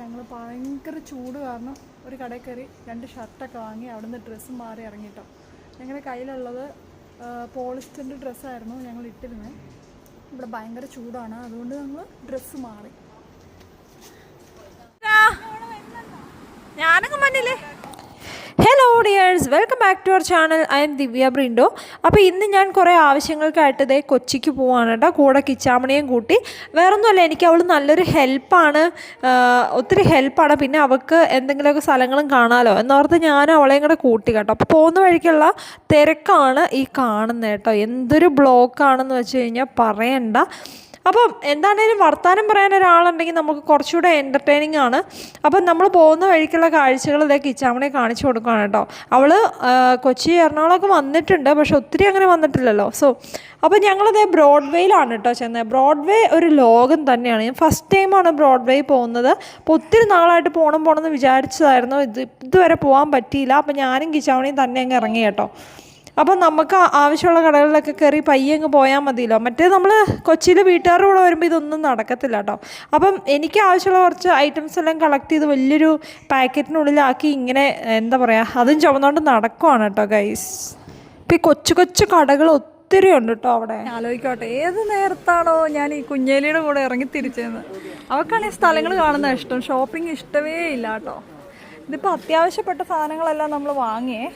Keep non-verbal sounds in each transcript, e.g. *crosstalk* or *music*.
ഞങ്ങൾ ഭയങ്കര ചൂട് കാരണം ഒരു കടയിൽ കയറി രണ്ട് ഷർട്ടൊക്കെ വാങ്ങി അവിടുന്ന് ഡ്രസ്സ് മാറി ഇറങ്ങിട്ടോ. ഞങ്ങളുടെ കയ്യിലുള്ളത് പോളിസ്റ്ററിന്റെ ഡ്രസ്സായിരുന്നു ഞങ്ങൾ ഇട്ടിരുന്നത്. ഇവിടെ ഭയങ്കര ചൂടാണ്. അതുകൊണ്ട് ഞങ്ങൾ ഡ്രസ്സ് മാറി. ഞാനൊക്കെ മണ്ണില്ലേ dears welcome back to our channel I'm Divya Brindo അപ്പോൾ ഇന്ന് ഞാൻ കുറേ ആവശ്യങ്ങൾക്കായിട്ട് ഇതേ കൊച്ചിക്ക് പോവാണ് കേട്ടോ. കൂടെ കിച്ചാമണിയും കൂട്ടി. വേറൊന്നുമല്ല എനിക്ക് അവൾ നല്ലൊരു ഹെൽപ്പാണ് ഒത്തിരി ഹെൽപ്പാണ് പിന്നെ അവൾക്ക് എന്തെങ്കിലുമൊക്കെ സ്ഥലങ്ങളും കാണാമല്ലോ എന്നോർത്ത് ഞാൻ അവളെയും കൂടെ കൂട്ടി കേട്ടോ. അപ്പോൾ പോകുന്ന വഴിക്കുള്ള തിരക്കാണ് ഈ കാണുന്നത് കേട്ടോ. എന്തൊരു ബ്ലോക്കാണെന്ന് വെച്ച് കഴിഞ്ഞാൽ പറയണ്ട. അപ്പം എന്താണേലും വർത്തമാനം പറയാൻ ഒരാളുണ്ടെങ്കിൽ നമുക്ക് കുറച്ചുകൂടെ എന്റർടൈനിങ് ആണ്. അപ്പം നമ്മൾ പോകുന്ന വഴിക്കുള്ള കാഴ്ചകൾ ഇതേ കിച്ചാമണെ കാണിച്ചു കൊടുക്കുകയാണ് കേട്ടോ. അവൾ കൊച്ചി എറണാകുളമൊക്കെ വന്നിട്ടുണ്ട് പക്ഷെ ഒത്തിരി അങ്ങനെ വന്നിട്ടില്ലല്ലോ. സോ അപ്പോൾ ഞങ്ങളതേ ബ്രോഡ്വേയിലാണ് കേട്ടോ ചെന്നത് ബ്രോഡ്വേ ഒരു ലോകം തന്നെയാണ്. ഞാൻ ഫസ്റ്റ് ടൈമാണ് ബ്രോഡ്വേ പോകുന്നത്. അപ്പോൾ ഒത്തിരി നാളായിട്ട് പോകണം പോകണമെന്ന് വിചാരിച്ചതായിരുന്നു. ഇത് ഇതുവരെ പോകാൻ പറ്റിയില്ല. അപ്പോൾ ഞാനും കിച്ചാമണിയും തന്നെ അങ്ങ് ഇറങ്ങി കേട്ടോ. അപ്പം നമുക്ക് ആവശ്യമുള്ള കടകളിലൊക്കെ കയറി പയ്യെ അങ്ങ് പോയാൽ മതിയല്ലോ. മറ്റേ നമ്മൾ കൊച്ചിയിൽ വീട്ടുകാരുടെ കൂടെ വരുമ്പോൾ ഇതൊന്നും നടക്കത്തില്ല കേട്ടോ അപ്പം എനിക്ക് ആവശ്യമുള്ള കുറച്ച് ഐറ്റംസ് എല്ലാം കളക്ട് ചെയ്ത് വലിയൊരു പാക്കറ്റിനുള്ളിലാക്കി ഇങ്ങനെ എന്താ പറയുക അതും ചുമന്നുകൊണ്ട് നടക്കുവാണ് കേട്ടോ ഗൈസ് ഇപ്പം കൊച്ചു കൊച്ചു കടകൾ ഒത്തിരി ഉണ്ട് കേട്ടോ അവിടെ. ആലോചിക്കോട്ടെ ഏത് നേരത്താണോ ഞാൻ ഈ കുഞ്ഞേലിയുടെ കൂടെ ഇറങ്ങി തിരിച്ചെന്ന്. അവൾക്കാണ് ഈ സ്ഥലങ്ങൾ കാണുന്ന ഇഷ്ടം ഷോപ്പിംഗ് ഇഷ്ടമേ ഇല്ല കേട്ടോ ഇതിപ്പോൾ അത്യാവശ്യപ്പെട്ട സാധനങ്ങളെല്ലാം നമ്മൾ വാങ്ങിയേ.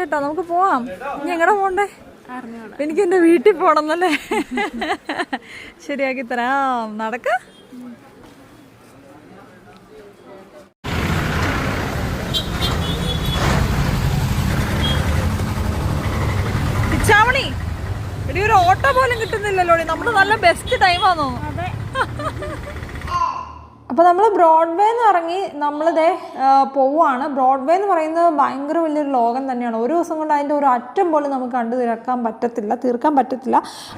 കേട്ടോ നമുക്ക് പോവാം. ഇനി എങ്ങടെ പോണ്ടേ? എനിക്ക് എന്റെ വീട്ടിൽ പോകണം എന്നല്ലേ? ശരിയാക്കി തരാം. നടക്ക. ഒരു ഓട്ടോ പോലും കിട്ടുന്നില്ലല്ലോ നമ്മൾ നല്ല ബെസ്റ്റ് ടൈമാണോ അപ്പോൾ നമ്മൾ ബ്രോഡ്വേ എന്ന് ഇറങ്ങി നമ്മളിതേ പോവുകയാണ് ബ്രോഡ്വേ എന്ന് പറയുന്നത് ഭയങ്കര വലിയൊരു ലോകം തന്നെയാണ്. ഒരു ദിവസം കൊണ്ട് അതിന്റെ ഒരു അറ്റം പോലും നമുക്ക് കണ്ടു തീർക്കാൻ പറ്റത്തില്ല തീർക്കാൻ പറ്റത്തില്ല.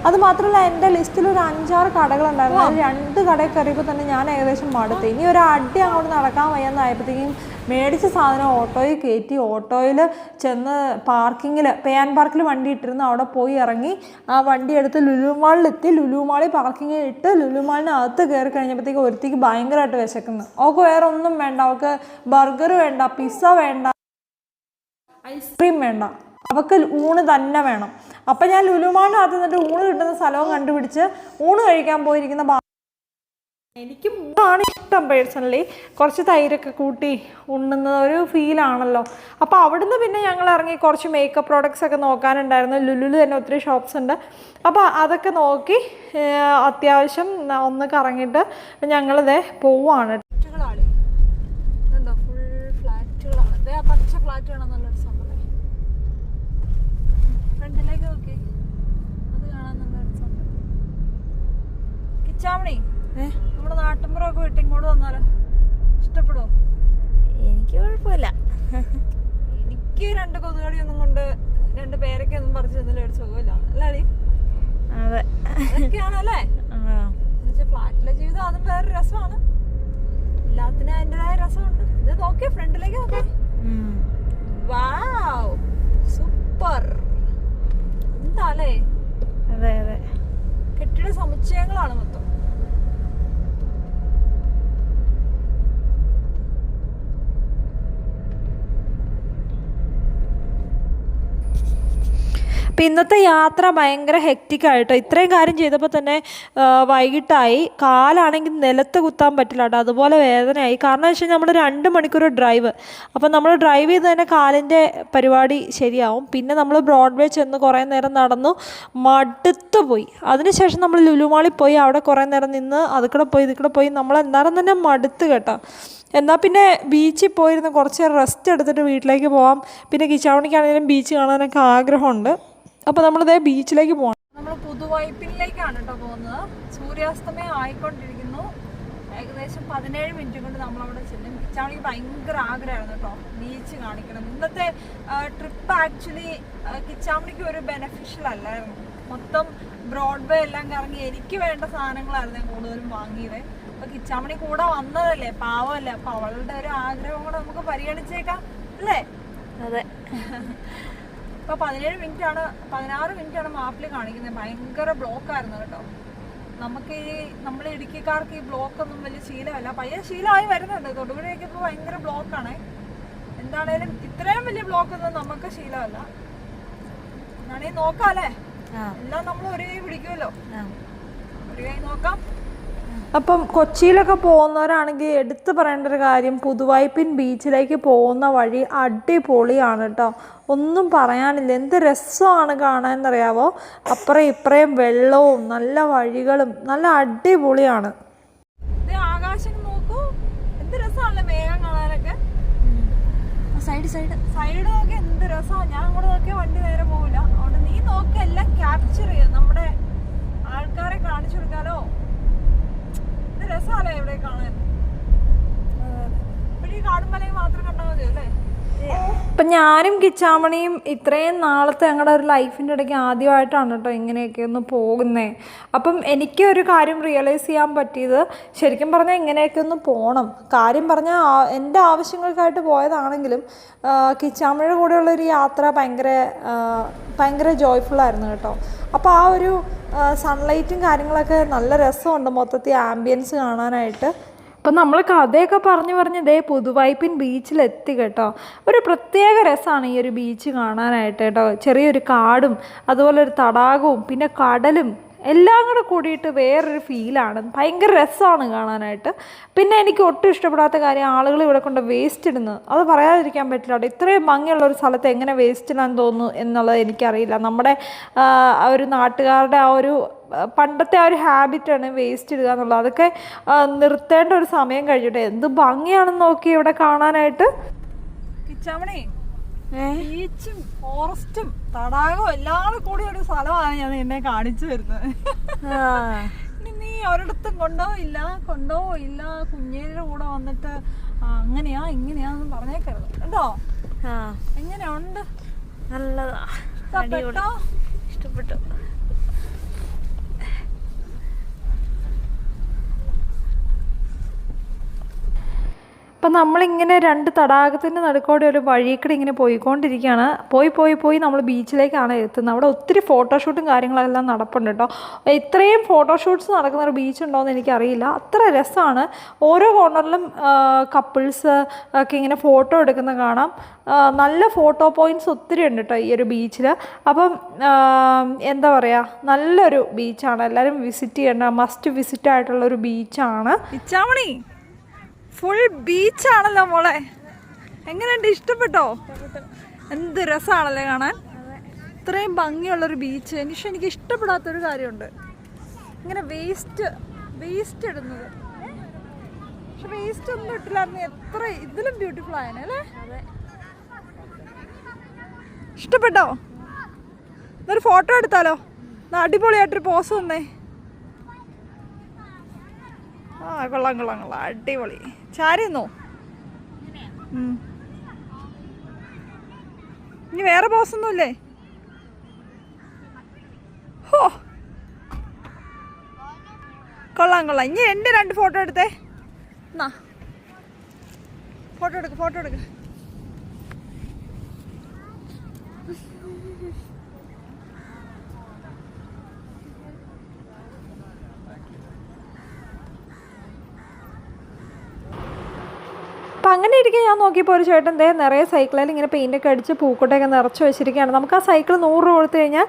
അത് മാത്രമല്ല എന്റെ ലിസ്റ്റിൽ ഒരു അഞ്ചാറ് കടകളുണ്ടായിരുന്നു രണ്ട് കടയിൽ കയറിയപ്പോൾ തന്നെ ഞാൻ ഏകദേശം മടുത്തു. ഇനി ഒരു അടി അങ്ങോട്ട് നടക്കാൻ വയ്യെന്നായപ്പോഴത്തേക്കും മേടിച്ച സാധനം ഓട്ടോയിൽ കയറ്റി ഓട്ടോയിൽ ചെന്ന് പാർക്കിങ്ങിൽ പേയാൻ പാർക്കിൽ വണ്ടി ഇട്ടിരുന്നു. അവിടെ പോയി ഇറങ്ങി. ആ വണ്ടി എടുത്ത് ലുലുമാളിലെത്തി ലുലുമാളി പാർക്കിങ്ങിൽ ഇട്ട് ലുലുമാളിനകത്ത് കയറി കഴിഞ്ഞപ്പോഴത്തേക്ക് ഒരുത്തേക്ക് ഭയങ്കരമായിട്ട് വിശക്കുന്നു. അവൾക്ക് വേറെ ഒന്നും വേണ്ട. അവൾക്ക് ബർഗർ വേണ്ട പിസ്സ വേണ്ട ഐസ്ക്രീം വേണ്ട. അവൾക്ക് ഊണ് തന്നെ വേണം. അപ്പം ഞാൻ ലുലുമാളിനകത്ത് നിന്നിട്ട് ഊണ് കിട്ടുന്ന സ്ഥലവും കണ്ടുപിടിച്ച് ഊണ് കഴിക്കാൻ പോയിരിക്കുന്ന എനിക്ക് മൂന്നാണ് ഇഷ്ടം പേഴ്സണലി കുറച്ച് തൈരൊക്കെ കൂട്ടി ഉണ്ണുന്ന ഒരു ഫീലാണല്ലോ അപ്പോൾ അവിടുന്ന് പിന്നെ ഞങ്ങൾ ഇറങ്ങി കുറച്ച് മേക്കപ്പ് പ്രോഡക്റ്റ്സ് ഒക്കെ നോക്കാനുണ്ടായിരുന്നു. ലുലു തന്നെ ഒത്തിരി ഷോപ്സ് ഉണ്ട്. അപ്പോൾ അതൊക്കെ നോക്കി അത്യാവശ്യം ഒന്ന് കറങ്ങിയിട്ട് ഞങ്ങളിതേ പോവാണ്. പച്ച ഫ്ലാറ്റ് നല്ലൊരു അത് കാണാൻ കിച്ചാമണി. നമ്മുടെ നാട്ടിൻപുറമൊക്കെ വിട്ട് ഇങ്ങോട്ട് വന്നാലോ ഇഷ്ടപ്പെടുമോ എനിക്ക് കുഴപ്പമില്ല. എനിക്ക് രണ്ട് കൊതുകടി ഒന്നും കൊണ്ട് രണ്ട് പേരൊക്കെ ഒന്നും പറിച്ചു തന്നില്ല ഒരു സുഖമില്ല. അല്ലേ അതെ. അതൊക്കെയാണല്ലേ? ഫ്ലാറ്റിലെ ജീവിതം അതും വേറെ രസമാണ്. എല്ലാത്തിനും അതിന്റെതായ രസമുണ്ട്. ഇത് നോക്കിയേ ഫ്രണ്ടിലേക്ക് നോക്കാം. വാവ്. സൂപ്പർ. എന്താല്ലേ അതെ അതെ. കെട്ടിട സമുച്ചയങ്ങളാണ് മൊത്തം. അപ്പം ഇന്നത്തെ യാത്ര ഭയങ്കര ഹെക്റ്റിക് ആയിട്ടോ? ഇത്രയും കാര്യം ചെയ്തപ്പോൾ തന്നെ വൈകിട്ടായി. കാലാണെങ്കിൽ നിലത്ത് കുത്താൻ പറ്റില്ല കേട്ടോ. അതുപോലെ വേദനയായി. കാരണം വെച്ച് കഴിഞ്ഞാൽ നമ്മൾ രണ്ട് മണിക്കൂർ ഡ്രൈവ് അപ്പം നമ്മൾ ഡ്രൈവ് ചെയ്ത് തന്നെ കാലിന്റെ പരിപാടി ശരിയാവും. പിന്നെ നമ്മൾ ബ്രോഡ്വേ ചെന്ന് കുറേ നേരം നടന്നു മടുത്ത് പോയി. അതിനുശേഷം നമ്മൾ ലുലുമാളിൽ പോയി. അവിടെ കുറേ നേരം നിന്ന് അതുകൂടെ പോയി ഇതിക്കൂടെ പോയി. നമ്മൾ എന്തായാലും തന്നെ മടുത്ത് കേട്ടോ. എന്നാൽ പിന്നെ ബീച്ചിൽ പോയിരുന്ന്. കുറച്ച് റെസ്റ്റ് എടുത്തിട്ട് വീട്ടിലേക്ക് പോവാം. പിന്നെ കിച്ചാവണിക്കാണെങ്കിലും ബീച്ച് കാണാനൊക്കെ ആഗ്രഹമുണ്ട്. അപ്പോൾ നമ്മളിതേ ബീച്ചിലേക്ക് പോകണം നമ്മൾ പുതുവൈപ്പിനിലേക്കാണ് കേട്ടോ പോകുന്നത്. സൂര്യാസ്തമയം ആയിക്കൊണ്ടിരിക്കുന്നു. ഏകദേശം പതിനേഴ് മിനിറ്റ് കൊണ്ട് നമ്മൾ അവിടെ ചെല്ലും. ബീച്ചാണെങ്കിൽ ഭയങ്കര ആഗ്രഹമായിരുന്നു കേട്ടോ. ബീച്ച് കാണിക്കണം. ഇന്നത്തെ ട്രിപ്പ് ആക്ച്വലി കിച്ചാമണിക്ക് ഒരു ബെനഫിഷ്യൽ അല്ലായിരുന്നു. മൊത്തം ബ്രോഡ്വേ എല്ലാം കറങ്ങി എനിക്ക് വേണ്ട സാധനങ്ങളായിരുന്നു ഞാൻ കൂടുതലും വാങ്ങിയത്. അപ്പൊ കിച്ചാമണി കൂടെ വന്നതല്ലേ? പാവമല്ലേ? അപ്പൊ അവളുടെ ഒരു ആഗ്രഹം കൂടെ നമുക്ക് പരിഗണിച്ചേക്കാം. അല്ലേ? അതെ. *laughs* ഇപ്പൊ പതിനേഴ് മിനിറ്റ് ആണ് പതിനാറ് മിനിറ്റ് ആണ് മാപ്പിൽ കാണിക്കുന്നത്. ഭയങ്കര ബ്ലോക്ക് ആയിരുന്നു കേട്ടോ. നമുക്ക് ഈ നമ്മൾ ഇടുക്കിക്കാർക്ക് ഈ ബ്ലോക്ക് ഒന്നും വലിയ ശീലമല്ല. പയ്യെ ശീലമായി വരുന്നുണ്ട്. തൊടുപുഴയൊക്കെ ഇപ്പോൾ ഭയങ്കര ബ്ലോക്കാണ്. എന്താണേലും ഇത്രയും വലിയ ബ്ലോക്ക് ഒന്നും നമുക്ക് ശീലമല്ല. എന്നാണെങ്കിൽ നോക്കാല്ലേ? എല്ലാം നമ്മൾ ഒരേ കൈ പിടിക്കുമല്ലോ. ഒരു കൈ നോക്കാം. അപ്പം കൊച്ചിയിലൊക്കെ പോകുന്നവരാണെങ്കിൽ എടുത്തു പറയേണ്ട ഒരു കാര്യം പുതുവായ്പിൻ ബീച്ചിലേക്ക് പോകുന്ന വഴി അടിപൊളിയാണ് കേട്ടോ. ഒന്നും പറയാനില്ല. എന്ത് രസമാണ് കാണാൻ എന്നറിയാവോ അപ്പുറം ഇപ്പുറയും വെള്ളവും നല്ല വഴികളും നല്ല അടിപൊളിയാണ്. ആകാശം നോക്കൂ. എന്ത് രസമാണല്ലോ മേഘം കാണാനൊക്കെ. Side side. സൈഡ് നോക്കി എന്ത് രസമാണ് ഞാൻ അങ്ങോട്ട് നോക്കിയാൽ വണ്ടി നേരെ പോകില്ല അതുകൊണ്ട് നീ നോക്കി എല്ലാം ക്യാപ്ചർ ചെയ്യും. നമ്മുടെ ആൾക്കാരെ കാണിച്ചു കൊടുക്കാലോ. എന്ത് രസമല്ലേ ഇവിടെ കാണാൻ ഇവിടെ ഈ കാടുമലയും മാത്രം കണ്ടാൽ മതി അല്ലേ ഇപ്പം ഞാനും കിച്ചാമണിയും ഇത്രയും നാളത്തെ ഞങ്ങളുടെ ഒരു ലൈഫിന്റെ ഇടയ്ക്ക് ആദ്യമായിട്ടാണ് കേട്ടോ ഇങ്ങനെയൊക്കെ ഒന്ന് പോകുന്നത് അപ്പം എനിക്ക് ഒരു കാര്യം റിയലൈസ് ചെയ്യാൻ പറ്റിയത് ശരിക്കും പറഞ്ഞാൽ ഇങ്ങനെയൊക്കെ ഒന്ന് പോകണം കാര്യം പറഞ്ഞാൽ എന്റെ ആവശ്യങ്ങൾക്കായിട്ട് പോയതാണെങ്കിലും കിച്ചാമണിയുടെ കൂടെയുള്ള ഒരു യാത്ര ഭയങ്കര ഭയങ്കര ജോയ്ഫുള്ളായിരുന്നു കേട്ടോ. അപ്പോൾ ആ ഒരു സൺലൈറ്റും കാര്യങ്ങളൊക്കെ നല്ല രസമുണ്ട് മൊത്തത്തിൽ ആംബിയൻസ് കാണാനായിട്ട്. അപ്പം നമ്മൾ കഥയൊക്കെ പറഞ്ഞു പറഞ്ഞ് ഇതേ പുതുവായ്പിൻ ബീച്ചിലെത്തി കേട്ടോ. ഒരു പ്രത്യേക രസമാണ് ഈ ഒരു ബീച്ച് കാണാനായിട്ട് കേട്ടോ. ചെറിയൊരു കാടും അതുപോലെ ഒരു തടാകവും പിന്നെ കടലും എല്ലാം കൂടെ കൂടിയിട്ട് വേറൊരു ഫീലാണ്. ഭയങ്കര രസമാണ് കാണാനായിട്ട്. പിന്നെ എനിക്ക് ഒട്ടും ഇഷ്ടപ്പെടാത്ത കാര്യം ആളുകൾ ഇവിടെ കൊണ്ട് വേസ്റ്റ് ഇടുന്നത്. അത് പറയാതിരിക്കാൻ പറ്റില്ല കേട്ടോ. ഇത്രയും ഭംഗിയുള്ള ഒരു സ്ഥലത്ത് എങ്ങനെ വേസ്റ്റ് ഇടാൻ തോന്നുന്നു എന്നുള്ളത് എനിക്കറിയില്ല. നമ്മുടെ ആ, ഒരു നാട്ടുകാരുടെ ആ ഒരു പണ്ടത്തെ ആ ഒരു ഹാബിറ്റാണ് വേസ്റ്റ് ഇടുക എന്നുള്ളത്. അതൊക്കെ നിർത്തേണ്ട ഒരു സമയം കഴിഞ്ഞിട്ട് എന്ത് ഭംഗിയാണെന്ന് നോക്കി ഇവിടെ കാണാനായിട്ട്. കിച്ചാമണി ബീച്ചും ഫോറസ്റ്റും തടാകവും എല്ലാം കൂടി ഒരു സ്ഥലമാണ് ഞാൻ എന്നെ കാണിച്ചു വരുന്നത് നീ ഒരിടത്തും കൊണ്ടോ കൊണ്ടുപോയില്ല കുഞ്ഞേരുടെ കൂടെ വന്നിട്ട് അങ്ങനെയാ ഇങ്ങനെയാന്ന് പറഞ്ഞേക്കരുത്. കേട്ടോ? എങ്ങനെയുണ്ട്? നല്ലതാ. ഇഷ്ടപ്പെട്ടു? ഇഷ്ടപ്പെട്ടോ. അപ്പം നമ്മളിങ്ങനെ രണ്ട് തടാകത്തിന്റെ നടുക്കോടെ ഒരു വഴിക്കൂടെ ഇങ്ങനെ പോയിക്കൊണ്ടിരിക്കുകയാണ്. പോയി പോയി പോയി നമ്മൾ ബീച്ചിലേക്കാണ് എത്തുന്നത്. അവിടെ ഒത്തിരി ഫോട്ടോഷൂട്ടും കാര്യങ്ങളെല്ലാം നടപ്പുണ്ട് കേട്ടോ. ഇത്രയും ഫോട്ടോഷൂട്ട്സ് നടക്കുന്ന ഒരു ബീച്ച് ഉണ്ടോയെന്ന് എനിക്കറിയില്ല. അത്ര രസമാണ്. ഓരോ കോർണറിലും കപ്പിൾസ് ഒക്കെ ഇങ്ങനെ ഫോട്ടോ എടുക്കുന്ന കാണാം. നല്ല ഫോട്ടോ പോയിന്റ്സ് ഒത്തിരി ഉണ്ട് കേട്ടോ ഈ ഒരു ബീച്ചിൽ. അപ്പം എന്താ പറയുക നല്ലൊരു ബീച്ചാണ്. എല്ലാവരും വിസിറ്റ് ചെയ്യേണ്ട മസ്റ്റ് വിസിറ്റ് ആയിട്ടുള്ള ഒരു ബീച്ചാണ്. ഇച്ചാമണി ഫുൾ ബീച്ചാണല്ലോ മോളെ. എങ്ങനെയുണ്ട്? ഇഷ്ടപ്പെട്ടോ? എന്ത് രസമാണല്ലേ കാണാൻ? ഇത്രയും ഭംഗിയുള്ളൊരു ബീച്ച് എനിക്ക് എനിക്ക് ഇഷ്ടപ്പെടാത്തൊരു കാര്യമുണ്ട്. ഇങ്ങനെ വേസ്റ്റ് വേസ്റ്റ് ഇടുന്നത്. പക്ഷെ വേസ്റ്റ് ഒന്നും ഇട്ടില്ലായിരുന്നു. എത്ര ഇതിലും ബ്യൂട്ടിഫുൾ ആയനെ അല്ലേ? ഇഷ്ടപ്പെട്ടോ? എന്നൊരു ഫോട്ടോ എടുത്താലോ? അടിപൊളിയായിട്ടൊരു പോസ് വന്നേ. ആ കൊള്ളാം കൊള്ളാം കൊള്ളാം. അടിപൊളി. ചാരിന്നോ. ഇനി വേറെ ബോസൊന്നുമില്ലേ ഹോ. കൊള്ളാം കൊള്ളാം. ഇനി എന്റെ രണ്ട് ഫോട്ടോ എടുത്തേ. എന്നാ ഫോട്ടോ എടുക്ക് ഫോട്ടോ എടുക്ക്. അങ്ങനെ ഇരിക്കെ ഞാൻ നോക്കിയപ്പോൾ ഒരു ചേട്ടൻ ദേ നിറയെ സൈക്കിളിൽ ഇങ്ങനെ പെയിന്റൊക്കെ അടിച്ച് പൂക്കോട്ടൊക്കെ നിറച്ച് വെച്ചിരിക്കുകയാണ് നമുക്ക് ആ സൈക്കിൾ നൂറ് രൂപ കൊടുത്തു കഴിഞ്ഞാൽ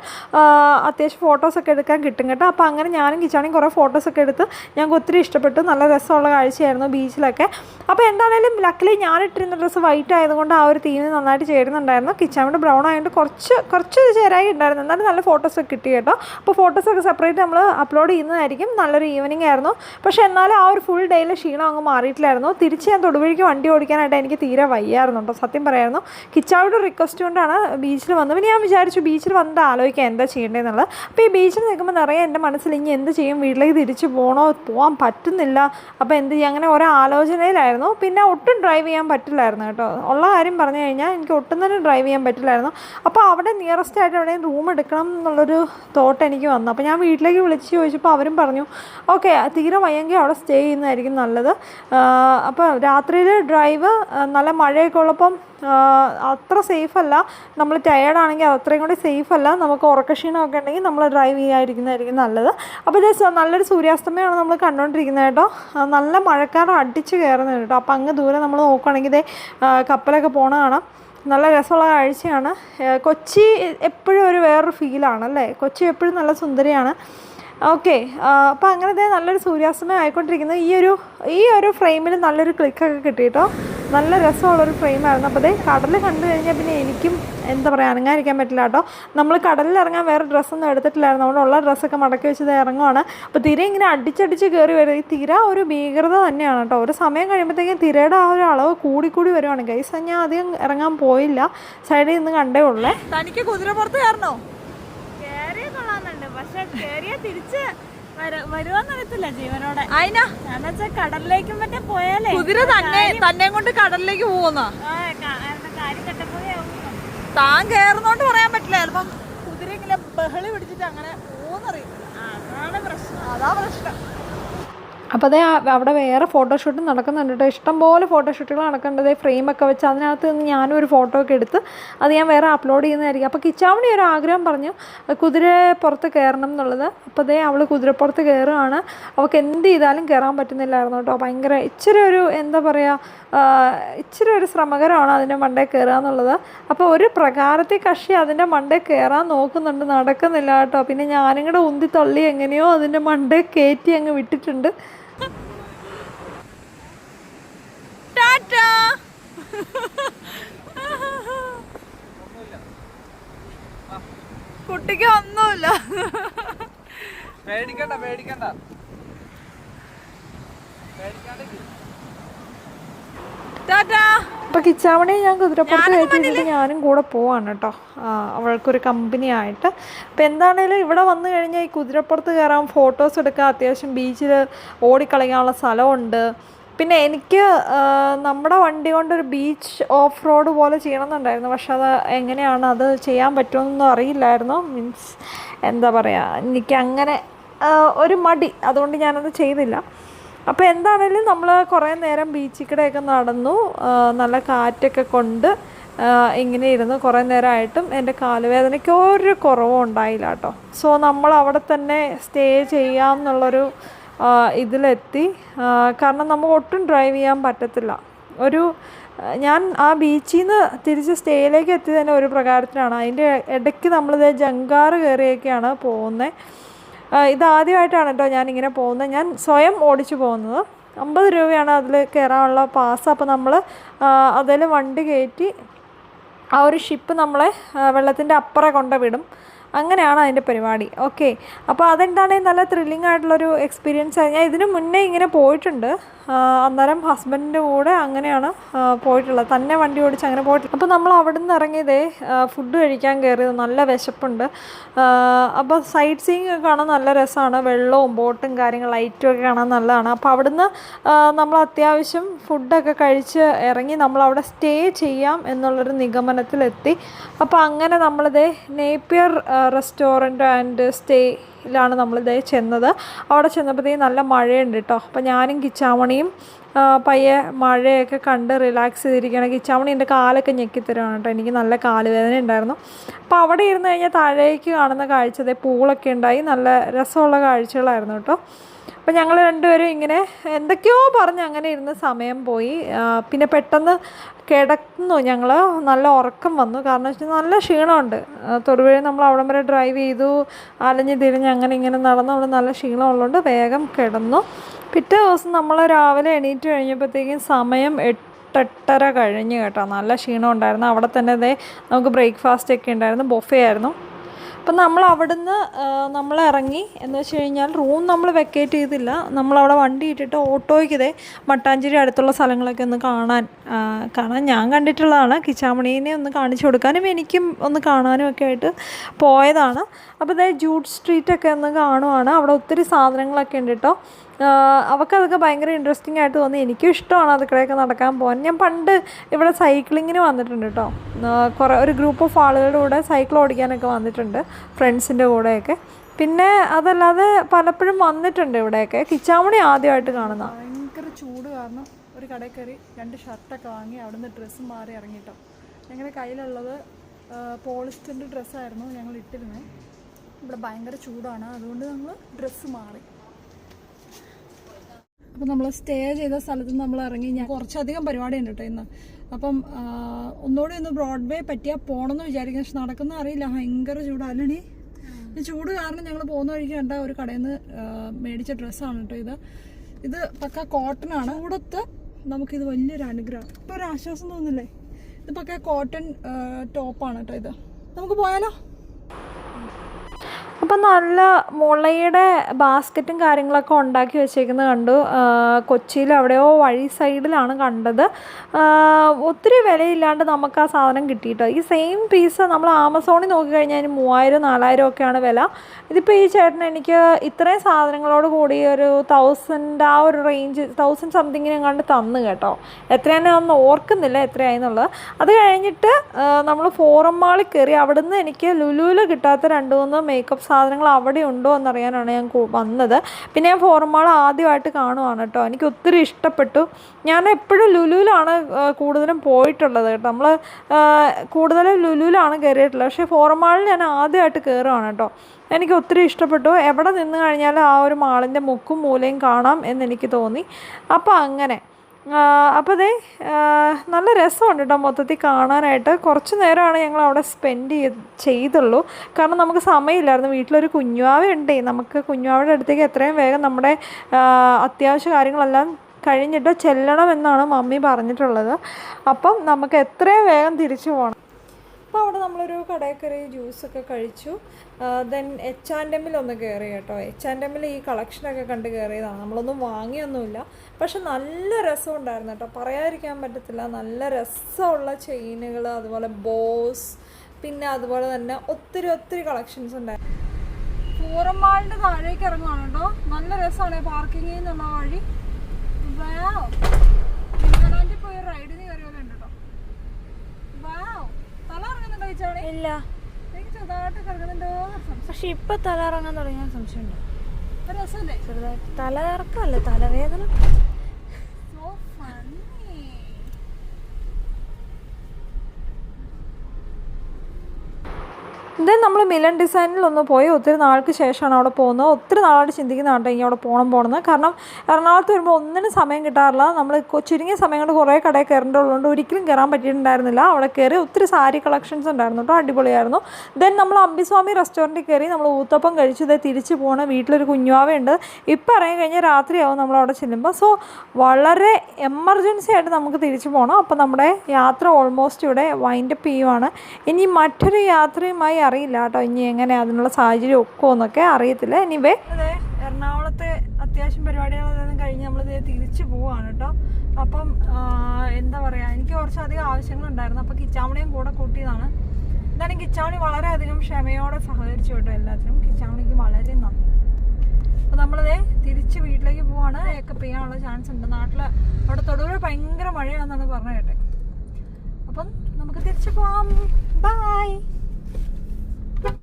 അത്യാവശ്യം ഫോട്ടോസൊക്കെ എടുക്കാൻ കിട്ടും കേട്ടോ. അപ്പോൾ അങ്ങനെ ഞാനും കിച്ചാണെങ്കിൽ കുറേ ഫോട്ടോസൊക്കെ എടുത്ത് ഞങ്ങൾക്ക് ഒത്തിരി ഇഷ്ടപ്പെട്ടു. നല്ല രസമുള്ള കാഴ്ചയായിരുന്നു ബീച്ചിലൊക്കെ അപ്പോൾ എന്താണേലും ലക്കിലി ഞാനിട്ടിരുന്ന ഡ്രസ്സ് വൈറ്റ് ആയതുകൊണ്ട് ആ ഒരു തീമിന് നന്നായിട്ട് ചേരുന്നുണ്ടായിരുന്നു. കിച്ചാമിന്റെ ബ്രൗൺ ആയതുകൊണ്ട് കുറച്ച് കുറച്ച് ചേരായി ഉണ്ടായിരുന്നു. എന്നാലും നല്ല ഫോട്ടോസൊക്കെ കിട്ടി കേട്ടോ. അപ്പോൾ ഫോട്ടോസൊക്കെ സെപ്പറേറ്റ് നമ്മൾ അപ്ലോഡ് ചെയ്യുന്നതായിരിക്കും. നല്ലൊരു ഈവനിങ് ആയിരുന്നു. പക്ഷേ എന്നാലും ആ ഒരു ഫുൾ ഡേയിലെ ക്ഷീണം അങ്ങ് മാറിയിട്ടില്ലായിരുന്നു. തിരിച്ച് ഞാൻ തൊടുവഴിക്ക് വണ്ടി ഓടിക്കാനായിട്ട് എനിക്ക് തീരെ വയ്യായിരുന്നു. കേട്ടോ സത്യം പറയായിരുന്നു കിച്ചാവിടെ റിക്വസ്റ്റ് കൊണ്ടാണ് ബീച്ചിൽ വന്നത്. പിന്നെ ഞാൻ വിചാരിച്ചു ബീച്ചിൽ വന്നിട്ട് ആലോചിക്കാം എന്താ ചെയ്യേണ്ടതെന്നുള്ളത്. അപ്പോൾ ഈ ബീച്ചിൽ നിൽക്കുമ്പോൾ നിറയെ എന്റെ മനസ്സിൽ ഇനി എന്ത് ചെയ്യും? വീട്ടിലേക്ക് തിരിച്ച് പോകണോ? പോകാൻ പറ്റുന്നില്ല. അപ്പോൾ എന്ത് ചെയ്യും? അങ്ങനെ ഓരോ ആലോചനയിലായിരുന്നു. പിന്നെ ഒട്ടും ഡ്രൈവ് ചെയ്യാൻ പറ്റില്ലായിരുന്നു കേട്ടോ. ഉള്ള കാര്യം പറഞ്ഞു കഴിഞ്ഞാൽ എനിക്ക് ഒട്ടും തന്നെ ഡ്രൈവ് ചെയ്യാൻ പറ്റില്ലായിരുന്നു. അപ്പോൾ അവിടെ നിയറസ്റ്റ് ആയിട്ട് എവിടെയും റൂം എടുക്കണം എന്നുള്ളൊരു തോട്ട് എനിക്ക് വന്നു. അപ്പോൾ ഞാൻ വീട്ടിലേക്ക് വിളിച്ച് ചോദിച്ചപ്പോൾ അവരും പറഞ്ഞു ഓക്കെ തീരെ വയ്യെങ്കിൽ അവിടെ സ്റ്റേ ചെയ്യുന്നതായിരിക്കും നല്ലത്. അപ്പോൾ രാത്രിയിൽ ഡ്രൈവ് ഡ്രൈവ് നല്ല മഴയൊക്കെ ഉള്ളപ്പം അത്ര അല്ല. നമ്മൾ ടയേർഡ് ആണെങ്കിൽ അത്രയും കൂടി സേഫ് അല്ല. നമുക്ക് ഉറക്കക്ഷീണമൊക്കെ ഉണ്ടെങ്കിൽ നമ്മൾ ഡ്രൈവ് ചെയ്യാതിരിക്കുന്നതായിരിക്കും നല്ലത്. അപ്പോൾ ഇത് നല്ലൊരു സൂര്യാസ്തമയമാണ് നമ്മൾ കണ്ടുകൊണ്ടിരിക്കുന്നത് കേട്ടോ. നല്ല മഴക്കാർ അടിച്ച് കയറുന്നത് കേട്ടോ. അപ്പോൾ അങ്ങ് ദൂരെ നമ്മൾ നോക്കുകയാണെങ്കിൽ ഇതേ കപ്പലൊക്കെ പോണ കാണാം. നല്ല രസമുള്ള കാഴ്ചയാണ്. കൊച്ചി എപ്പോഴും ഒരു വേറൊരു ഫീലാണ് അല്ലേ? കൊച്ചി എപ്പോഴും നല്ല സുന്ദരിയാണ്. ഓക്കെ അപ്പോൾ അങ്ങനത്തെ നല്ലൊരു സൂര്യാസ്തമയം ആയിക്കൊണ്ടിരിക്കുന്നത് ഈ ഒരു ഈ ഒരു ഫ്രെയിമിൽ നല്ലൊരു ക്ലിക്കൊക്കെ കിട്ടിയിട്ടോ നല്ല രസമുള്ളൊരു ഫ്രെയിമായിരുന്നു അപ്പോൾ അതേ കടൽ കണ്ടു കഴിഞ്ഞാൽ പിന്നെ എനിക്കും എന്താ പറയുക അനങ്ങാതിരിക്കാൻ പറ്റില്ല കേട്ടോ നമ്മൾ കടലിൽ ഇറങ്ങാൻ വേറെ ഡ്രസ്സൊന്നും എടുത്തിട്ടില്ലായിരുന്നു. അവിടെ ഉള്ള ഡ്രസ്സൊക്കെ മടക്കി വെച്ചത് ഇറങ്ങുവാണ്. അപ്പോൾ തിര ഇങ്ങനെ അടിച്ചടിച്ച് കയറി വരും. ഈ തിര ഒരു ഭീകരത തന്നെയാണ് കേട്ടോ ഒരു സമയം കഴിയുമ്പോഴത്തേക്കും തിരയുടെ ആ ഒരു അളവ് കൂടിക്കൂടി വരുവാണ്. ഗൈസ് ഞാൻ അധികം ഇറങ്ങാൻ പോയില്ല. സൈഡിൽ നിന്ന് കണ്ടേ ഉള്ളേ. തനിക്ക് കുതിരപ്പുറത്ത് കയറണോ? കേറിയ തിരിച്ച് വര- വരുവാന്നറിയത്തില്ല ജീവനോടെ. അതിനാ കാരണം വെച്ചാൽ കടലിലേക്കും മറ്റേ പോയാലേ കുതിര തന്നെ തന്നെ കൊണ്ട് കടലിലേക്ക് പോകുന്ന താൻ കയറുന്നോണ്ട് പറയാൻ പറ്റില്ല ചിലപ്പം കുതിര ഇങ്ങനെ ബഹളി പിടിച്ചിട്ട് അങ്ങനെ പോകുന്നറിയില്ല അപ്പോൾ അതേ അവിടെ വേറെ ഫോട്ടോഷൂട്ട് നടക്കുന്നുണ്ട് കേട്ടോ. ഇഷ്ടംപോലെ ഫോട്ടോഷൂട്ടുകൾ നടക്കേണ്ടത് ഫ്രെയിമൊക്കെ വെച്ച് അതിനകത്ത് നിന്ന് ഞാനും ഒരു ഫോട്ടോ ഒക്കെ എടുത്ത് അത് ഞാൻ വേറെ അപ്ലോഡ് ചെയ്യുന്നതായിരിക്കും. അപ്പോൾ കിച്ചാവണി ഒരു ആഗ്രഹം പറഞ്ഞു കുതിര പുറത്ത് കയറണം എന്നുള്ളത്. അപ്പോൾ അതേ അവൾ കുതിരപ്പുറത്ത് കയറുകയാണ് അവൾക്ക് എന്ത് ചെയ്താലും കയറാൻ പറ്റുന്നില്ലായിരുന്നു കേട്ടോ. ഭയങ്കര ഇച്ചിരി ഒരു എന്താ പറയുക ഇച്ചിരി ഒരു ശ്രമകരമാണ് അതിന്റെ മണ്ടേ കയറുക എന്നുള്ളത്. അപ്പോൾ ഒരു പ്രകാരത്തെ കക്ഷി അതിന്റെ മണ്ടേ കയറാൻ നോക്കുന്നുണ്ട്. നടക്കുന്നില്ല കേട്ടോ. പിന്നെ ഞാനും കൂടെ ഉന്തി തള്ളി എങ്ങനെയോ അതിന്റെ മണ്ടേ കയറ്റി അങ്ങ് വിട്ടിട്ടുണ്ട്. കുട്ടിക്ക് ഒന്നുമില്ല. പേടിക്കണ്ട പേടിക്കണ്ട. അപ്പോൾ കിച്ചാമണി ഞാൻ കുതിരപ്പുറത്ത് കയറ്റിയിട്ട് ഞാനും കൂടെ പോവാണ് കേട്ടോ. അവൾക്കൊരു കമ്പനി ആയിട്ട്. അപ്പോൾ എന്താണേലും ഇവിടെ വന്നു കഴിഞ്ഞാൽ ഈ കുതിരപ്പുറത്ത് കയറാൻ ഫോട്ടോസ് എടുക്കാൻ അത്യാവശ്യം ബീച്ചിൽ ഓടിക്കളിക്കാനുള്ള സ്ഥലമുണ്ട്. പിന്നെ എനിക്ക് നമ്മുടെ വണ്ടി കൊണ്ടൊരു ബീച്ച് ഓഫ് റോഡ് പോലെ ചെയ്യണമെന്നുണ്ടായിരുന്നു. പക്ഷെ അത് എങ്ങനെയാണ് അത് ചെയ്യാൻ പറ്റുമെന്നൊന്നും അറിയില്ലായിരുന്നു. മീൻസ് എന്താ പറയുക എനിക്ക് അങ്ങനെ ഒരു മടി. അതുകൊണ്ട് ഞാനത് ചെയ്തില്ല. അപ്പോൾ എന്താണേലും നമ്മൾ കുറേ നേരം ബീച്ചിൽ കൂടെയൊക്കെ നടന്നു. നല്ല കാറ്റൊക്കെ കൊണ്ട് ഇങ്ങനെ ഇരുന്ന് കുറേ നേരമായിട്ടും എന്റെ കാലുവേദനയ്ക്ക് ഒരു കുറവും ഉണ്ടായില്ല കേട്ടോ. സോ നമ്മൾ അവിടെ തന്നെ സ്റ്റേ ചെയ്യാം എന്നുള്ളൊരു ആ, ഇതിലെത്തി. കാരണം നമുക്ക് ഒട്ടും ഡ്രൈവ് ചെയ്യാൻ പറ്റത്തില്ല. ഒരു ഞാൻ ആ ബീച്ചിൽ നിന്ന് തിരിച്ച് സ്റ്റേയിലേക്ക് എത്തി തന്നെ ഒരു പ്രകാരത്തിലാണ്. അതിന്റെ ഇടയ്ക്ക് നമ്മളിത് ജങ്കാറ് കയറിയൊക്കെയാണ് പോകുന്നത് ഇതാദ്യമായിട്ടാണ് കേട്ടോ ഞാൻ ഇങ്ങനെ പോകുന്നത്. ഞാൻ സ്വയം ഓടിച്ചു പോകുന്നത്. അമ്പത് രൂപയാണ് അതിൽ കയറാനുള്ള പാസ്. അപ്പോൾ നമ്മൾ അതിൽ വണ്ടി കയറ്റി ആ ഒരു ഷിപ്പ് നമ്മളെ വെള്ളത്തിന്റെ അപ്പുറം കൊണ്ട് വിടും അങ്ങനെയാണ് അതിന്റെ പരിപാടി. ഓക്കെ അപ്പോൾ അതെന്താണെങ്കിൽ നല്ല ത്രില്ലിംഗ് ആയിട്ടുള്ളൊരു എക്സ്പീരിയൻസ് ഞാൻ ഇതിനു മുന്നേ ഇങ്ങനെ പോയിട്ടുണ്ട്. അന്നേരം ഹസ്ബൻഡിന്റെ കൂടെ അങ്ങനെയാണ് പോയിട്ടുള്ളത്. തന്നെ വണ്ടി ഓടിച്ച് അങ്ങനെ പോയിട്ടില്ല. അപ്പോൾ നമ്മൾ അവിടെ നിന്ന് ഇറങ്ങിയതേ ഫുഡ് കഴിക്കാൻ കയറിയത് നല്ല വിശപ്പുണ്ട്. അപ്പോൾ സൈറ്റ് സീയിങ് കാണാൻ നല്ല രസമാണ്. വെള്ളവും ബോട്ടും കാര്യങ്ങൾ ലൈറ്റും ഒക്കെ കാണാൻ നല്ലതാണ്. അപ്പോൾ അവിടുന്ന് നമ്മൾ അത്യാവശ്യം ഫുഡൊക്കെ കഴിച്ച് ഇറങ്ങി നമ്മൾ അവിടെ സ്റ്റേ ചെയ്യാം എന്നുള്ളൊരു നിഗമനത്തിലെത്തി. അപ്പോൾ അങ്ങനെ നമ്മളിതേ നേപ്പിയർ റെസ്റ്റോറന്റ് ആൻഡ് സ്റ്റേയിലാണ് നമ്മളിതേ ചെന്നത്. അവിടെ ചെന്നപ്പോഴത്തേക്കും നല്ല മഴയുണ്ട് കേട്ടോ അപ്പോൾ ഞാനും കിച്ചാമണിയും പയ്യെ മഴയൊക്കെ കണ്ട് റിലാക്സ് ചെയ്തിരിക്കുകയാണ് കിച്ചാമണി എന്റെ കാലൊക്കെ ഞെക്കിത്തരുവാണ് കേട്ടോ എനിക്ക് നല്ല കാലുവേദന ഉണ്ടായിരുന്നു. അപ്പോൾ അവിടെ ഇരുന്ന് കഴിഞ്ഞാൽ താഴേക്ക് കാണുന്ന കാഴ്ച പൂളൊക്കെ ഉണ്ടായി. നല്ല രസമുള്ള കാഴ്ചകളായിരുന്നു കേട്ടോ അപ്പോൾ ഞങ്ങൾ രണ്ടുപേരും ഇങ്ങനെ എന്തൊക്കെയോ പറഞ്ഞ് അങ്ങനെ ഇരുന്ന് സമയം പോയി. പിന്നെ പെട്ടെന്ന് കിടന്നു ഞങ്ങൾ നല്ല ഉറക്കം വന്നു. കാരണം വെച്ചാൽ നല്ല ക്ഷീണമുണ്ട്. തൊടുവഴി നമ്മൾ അവിടം വരെ ഡ്രൈവ് ചെയ്തു. അലഞ്ഞ് തിരിഞ്ഞ് അങ്ങനെ ഇങ്ങനെ നടന്നു. അവിടെ നല്ല ക്ഷീണമുള്ളതുകൊണ്ട് വേഗം കിടന്നു. പിറ്റേ ദിവസം നമ്മൾ രാവിലെ എണീറ്റ് കഴിഞ്ഞപ്പോഴത്തേക്കും സമയം എട്ടെട്ടര കഴിഞ്ഞ് കേട്ടോ. നല്ല ക്ഷീണം ഉണ്ടായിരുന്നു അവിടെ തന്നെ നമുക്ക് ബ്രേക്ക്ഫാസ്റ്റ് ഒക്കെ ഉണ്ടായിരുന്നു. ബൊഫേ ആയിരുന്നു. അപ്പം നമ്മൾ അവിടുന്ന് നമ്മൾ ഇറങ്ങി എന്ന് വെച്ച് കഴിഞ്ഞാൽ റൂം നമ്മൾ വെക്കേറ്റ് ചെയ്തില്ല. നമ്മളവിടെ വണ്ടി ഇട്ടിട്ട് ഓട്ടോയ്ക്ക് ഇതേ മട്ടാഞ്ചേരി അടുത്തുള്ള സ്ഥലങ്ങളൊക്കെ ഒന്ന് കാണാൻ കാണാൻ ഞാൻ കണ്ടിട്ടുള്ളതാണ്. കിച്ചാമണീനെ ഒന്ന് കാണിച്ചു കൊടുക്കാനും എനിക്കും ഒന്ന് കാണാനും ഒക്കെ ആയിട്ട് പോയതാണ്. അപ്പോൾ ഇതേ ജൂട്ട് സ്ട്രീറ്റൊക്കെ ഒന്ന് കാണുവാണ്. അവിടെ ഒത്തിരി സാധനങ്ങളൊക്കെ ഉണ്ട് കേട്ടോ ആഹ് അവൾക്കതൊക്കെ ഭയങ്കര ഇൻട്രസ്റ്റിംഗ് ആയിട്ട് തോന്നി. എനിക്കും ഇഷ്ടമാണ് അത് നടക്കാൻ പോകാൻ. ഞാൻ പണ്ട് ഇവിടെ സൈക്ലിങ്ങിന് വന്നിട്ടുണ്ട് കേട്ടോ കുറേ ഒരു ഗ്രൂപ്പ് ഓഫ് ആളുകളുടെ കൂടെ സൈക്കിൾ ഓടിക്കാനൊക്കെ വന്നിട്ടുണ്ട് ഫ്രണ്ട്സിന്റെ കൂടെയൊക്കെ. പിന്നെ അതല്ലാതെ പലപ്പോഴും വന്നിട്ടുണ്ട് ഇവിടെയൊക്കെ. കിച്ചാമണി ആദ്യമായിട്ട് കാണുന്ന. ഭയങ്കര ചൂട് കാരണം കാരണം ഒരു കടയിൽ കയറി രണ്ട് ഷർട്ടൊക്കെ വാങ്ങി അവിടുന്ന് ഡ്രസ്സ് മാറി ഇറങ്ങിട്ടോ. ഞങ്ങളുടെ കയ്യിലുള്ളത് പോളിസ്റ്ററിന്റെ ഡ്രസ്സായിരുന്നു ഞങ്ങൾ ഇട്ടിരുന്നത്. ഇവിടെ ഭയങ്കര ചൂടാണ്. അതുകൊണ്ട് നമ്മൾ ഡ്രസ്സ് മാറി. അപ്പം നമ്മൾ സ്റ്റേ ചെയ്ത സ്ഥലത്ത് നമ്മൾ ഇറങ്ങി ഞാൻ കുറച്ചധികം പരിപാടി ഉണ്ട് കേട്ടോ ഇന്ന്. അപ്പം ഒന്നുകൂടി ഒന്ന് ബ്രോഡ്വേ പറ്റിയാൽ പോകണമെന്ന് വിചാരിക്കുന്നു. പക്ഷെ നടക്കുന്ന അറിയില്ല. ഭയങ്കര ചൂട്. ഈ ചൂട് കാരണം ഞങ്ങൾ പോകുന്ന വഴിക്ക് കണ്ട ഒരു കടയിൽ നിന്ന് മേടിച്ച ഡ്രസ്സാണ് കേട്ടോ ഇത്. ഇത് പക്ക കോട്ടൺ ആണ് കൂടത്ത് നമുക്കിത് വലിയൊരു അനുഗ്രഹം. ഇപ്പോൾ ഒരു ആശ്വാസം തോന്നുന്നില്ലേ? ഇത് പക്ക കോട്ടൺ ടോപ്പാണ് കേട്ടോ ഇത്. നമുക്ക് പോയാലോ? അപ്പം നല്ല മുളയുടെ ബാസ്ക്കറ്റും കാര്യങ്ങളൊക്കെ ഉണ്ടാക്കി വെച്ചേക്കുന്നത് കണ്ടു. കൊച്ചിയിൽ എവിടെയോ വഴി സൈഡിലാണ് കണ്ടത്. ഒത്തിരി വിലയില്ലാണ്ട് നമുക്ക് ആ സാധനം കിട്ടിയിട്ടോ? ഈ സെയിം പീസ് നമ്മൾ ആമസോണിൽ നോക്കിക്കഴിഞ്ഞാൽ അതിന് മൂവായിരം നാലായിരം ഒക്കെയാണ് വില. ഇതിപ്പോൾ ഈ ചേട്ടൻ എനിക്ക് ഇത്രയും സാധനങ്ങളോട് കൂടി ഒരു തൗസൻഡ് ആ ഒരു റേഞ്ച് തൗസൻഡ് സംതിങ്ങിനും കണ്ട് തന്നു കേട്ടോ. എത്രയാണെന്ന് ഒന്നും ഓർക്കുന്നില്ല എത്രയായെന്നുള്ളത് അത് കഴിഞ്ഞിട്ട് നമ്മൾ ഫോറം മാളിൽ കയറി അവിടുന്ന് എനിക്ക് ലുലുവിൽ കിട്ടാത്ത രണ്ട് മൂന്ന് മേക്കപ്പ് സാധനങ്ങൾ അവിടെ ഉണ്ടോ എന്നറിയാനാണ് ഞാൻ വന്നത്. പിന്നെ ഞാൻ ഫോർമാൾ ആദ്യമായിട്ട് കാണുവാണ് കേട്ടോ എനിക്ക് ഒത്തിരി ഇഷ്ടപ്പെട്ടു. ഞാൻ എപ്പോഴും ലുലുവിലാണ് കൂടുതലും പോയിട്ടുള്ളത് കേട്ടോ. നമ്മൾ കൂടുതലും ലുലുവിലാണ് കയറിയിട്ടുള്ളത് പക്ഷേ ഫോർമാളിൽ ഞാൻ ആദ്യമായിട്ട് കയറുവാണ് കേട്ടോ എനിക്ക് ഒത്തിരി ഇഷ്ടപ്പെട്ടു. എവിടെ നിന്ന് കഴിഞ്ഞാലും ആ ഒരു മാളിന്റെ മുക്കും മൂലയും കാണാം എന്നെനിക്ക് തോന്നി. അപ്പോൾ അങ്ങനെ. അപ്പോൾ അതേ നല്ല രസമുണ്ട് കേട്ടോ മൊത്തത്തിൽ കാണാനായിട്ട്. കുറച്ച് നേരമാണ് ഞങ്ങൾ അവിടെ സ്പെൻഡ് ചെയ്ത് ചെയ്തുള്ളൂ. കാരണം നമുക്ക് സമയമില്ലായിരുന്നു. വീട്ടിലൊരു കുഞ്ഞുവാവ ഉണ്ടേ. നമുക്ക് കുഞ്ഞുവാവയുടെ അടുത്തേക്ക് എത്രയും വേഗം നമ്മുടെ അത്യാവശ്യ കാര്യങ്ങളെല്ലാം കഴിഞ്ഞിട്ട് ചെല്ലണമെന്നാണ് മമ്മി പറഞ്ഞിട്ടുള്ളത്. അപ്പം നമുക്ക് എത്രയും വേഗം തിരിച്ചു പോകണം അപ്പോൾ അവിടെ നമ്മളൊരു കടയിൽ കയറി ജ്യൂസൊക്കെ കഴിച്ചു. ദെൻ എച്ച് ആൻഡ് എമ്മിൽ ഒന്ന് കയറി കേട്ടോ. എച്ച് ആൻഡ് എമ്മിൽ ഈ കളക്ഷനൊക്കെ കണ്ട് കയറിയതാണ് നമ്മളൊന്നും വാങ്ങിയൊന്നുമില്ല. പക്ഷെ നല്ല രസമുണ്ടായിരുന്നു കേട്ടോ. പറയാതിരിക്കാൻ പറ്റത്തില്ല. നല്ല രസമുള്ള ചെയിനുകൾ അതുപോലെ ബോസ് പിന്നെ അതുപോലെ തന്നെ ഒത്തിരി ഒത്തിരി കളക്ഷൻസ് ഉണ്ടായിരുന്നു. പൂറമ്മാളിന്റെ താഴേക്ക് ഇറങ്ങുകയാണ് കേട്ടോ. നല്ല രസമാണ് പാർക്കിങ്ങിൽ നിന്നുള്ള വഴി. വാവ്. പോയി റൈഡിന് കയറിയ പോലെ ഉണ്ട് കേട്ടോ. വാവ്. തല ഇറങ്ങുന്നുണ്ടോ ചേച്ചാണി ഇല്ല. പക്ഷെ ഇപ്പൊ തല ഇറങ്ങാൻ തുടങ്ങിയ സംശയമുണ്ട്. രസമല്ലേ? ചെറുതായിട്ട് തല ഇറക്കമല്ല തലവേദന സോ ഫണ്ണി ദെൻ നമ്മൾ മിലൻ ഡിസൈനിൽ ഒന്ന് പോയി ഒത്തിരി നാൾക്ക് ശേഷമാണ് അവിടെ പോകുന്നത്. ഒത്തിരി നാളായിട്ട് ചിന്തിക്കുന്നതാണ് ഇനി അവിടെ പോകണം പോകണമെന്ന് കാരണം എറണാകുളത്ത് വരുമ്പോൾ ഒന്നിനും സമയം കിട്ടാറില്ല. നമ്മൾ ചുരുങ്ങിയ സമയം കൊണ്ട് കുറേ കടയിൽ കയറേണ്ടതുകൊണ്ട് ഒരിക്കലും കയറാൻ പറ്റിയിട്ടുണ്ടായിരുന്നില്ല. അവിടെ കയറി ഒത്തിരി സാരി കളക്ഷൻസ് ഉണ്ടായിരുന്നു കേട്ടോ അടിപൊളിയായിരുന്നു. ദെൻ നമ്മൾ അമ്പിസ്വാമി റെസ്റ്റോറന്റിൽ കയറി നമ്മൾ ഊത്തപ്പം കഴിച്ചു ഇതേ തിരിച്ച് പോകണം വീട്ടിലൊരു കുഞ്ഞുവാവയുണ്ട്. ഇപ്പം ഇറങ്ങി കഴിഞ്ഞാൽ രാത്രിയാവും നമ്മൾ അവിടെ ചെല്ലുമ്പോൾ സോ വളരെ എമർജൻസി ആയിട്ട് നമുക്ക് തിരിച്ചു പോകണം അപ്പോൾ നമ്മുടെ യാത്ര ഓൾമോസ്റ്റ് ഇവിടെ വൈൻഡപ്പ് ചെയ്യുവാണ്. ഇനി മറ്റൊരു യാത്രയുമായി അറിയില്ല കേട്ടോ. ഇനി എങ്ങനെ അതിനുള്ള സാഹചര്യം ഒക്കുമെന്നൊക്കെ അറിയത്തില്ല. എനിവേ അതെ എറണാകുളത്തെ അത്യാവശ്യം പരിപാടികളെല്ലാം കഴിഞ്ഞ് നമ്മൾ തിരിച്ചു പോവാണ് കേട്ടോ. അപ്പം എന്താ പറയാ എനിക്ക് കുറച്ചധികം ആവശ്യങ്ങളുണ്ടായിരുന്നു. അപ്പോൾ കിച്ചാമണിയും കൂടെ കൂട്ടിയതാണ്. എന്തായാലും കിച്ചാമണി വളരെയധികം ക്ഷമയോടെ സഹകരിച്ചു കേട്ടോ എല്ലാത്തിനും. കിച്ചാമണിക്ക് വളരെ നന്ദി. അപ്പോൾ നമ്മളിതേ തിരിച്ച് വീട്ടിലേക്ക് പോവാണ്. മേക്കപ്പ് ചെയ്യാനുള്ള ചാൻസ് ഉണ്ട്. നാട്ടിൽ അവിടെ തൊടുപുഴ ഭയങ്കര മഴയാണെന്നാണ് പറഞ്ഞു കേട്ടെ. അപ്പം നമുക്ക് തിരിച്ചു പോവാം. ബൈ